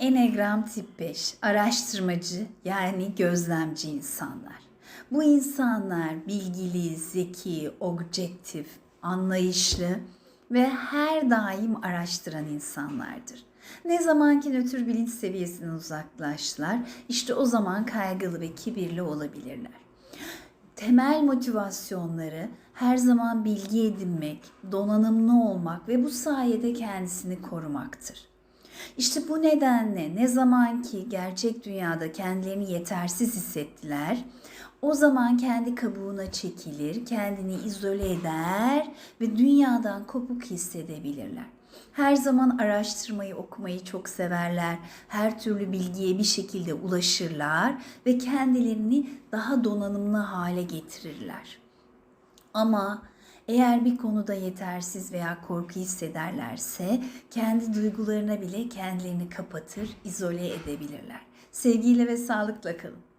Enegram tip 5 araştırmacı yani gözlemci insanlar. Bu insanlar bilgili, zeki, objektif, anlayışlı ve her daim araştıran insanlardır. Ne zaman ki nötr bilinç seviyesinden uzaklaştılar, işte o zaman kaygılı ve kibirli olabilirler. Temel motivasyonları her zaman bilgi edinmek, donanımlı olmak ve bu sayede kendisini korumaktır. İşte bu nedenle ne zaman ki gerçek dünyada kendilerini yetersiz hissettiler, o zaman kendi kabuğuna çekilir, kendini izole eder ve dünyadan kopuk hissedebilirler. Her zaman araştırmayı, okumayı çok severler. Her türlü bilgiye bir şekilde ulaşırlar ve kendilerini daha donanımlı hale getirirler. Ama eğer bir konuda yetersiz veya korku hissederlerse kendi duygularına bile kendilerini kapatır, izole edebilirler. Sevgiyle ve sağlıkla kalın.